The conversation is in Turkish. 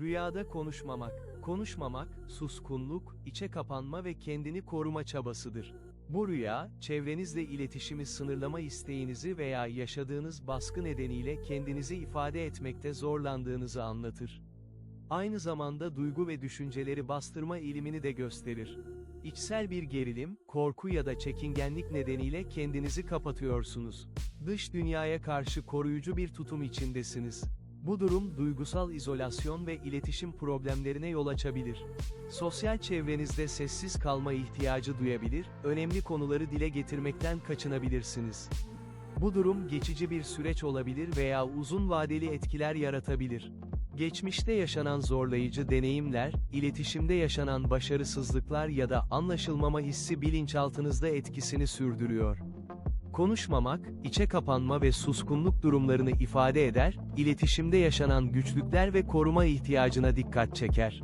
Rüyada konuşmamak. Konuşmamak, suskunluk, içe kapanma ve kendini koruma çabasıdır. Bu rüya, çevrenizle iletişimi sınırlama isteğinizi veya yaşadığınız baskı nedeniyle kendinizi ifade etmekte zorlandığınızı anlatır. Aynı zamanda duygu ve düşünceleri bastırma eğilimini de gösterir. İçsel bir gerilim, korku ya da çekingenlik nedeniyle kendinizi kapatıyorsunuz. Dış dünyaya karşı koruyucu bir tutum içindesiniz. Bu durum duygusal izolasyon ve iletişim problemlerine yol açabilir. Sosyal çevrenizde sessiz kalma ihtiyacı duyabilir, önemli konuları dile getirmekten kaçınabilirsiniz. Bu durum geçici bir süreç olabilir veya uzun vadeli etkiler yaratabilir. Geçmişte yaşanan zorlayıcı deneyimler, iletişimde yaşanan başarısızlıklar ya da anlaşılmama hissi bilinçaltınızda etkisini sürdürüyor. Konuşmamak, içe kapanma ve suskunluk durumlarını ifade eder, iletişimde yaşanan güçlükler ve koruma ihtiyacına dikkat çeker.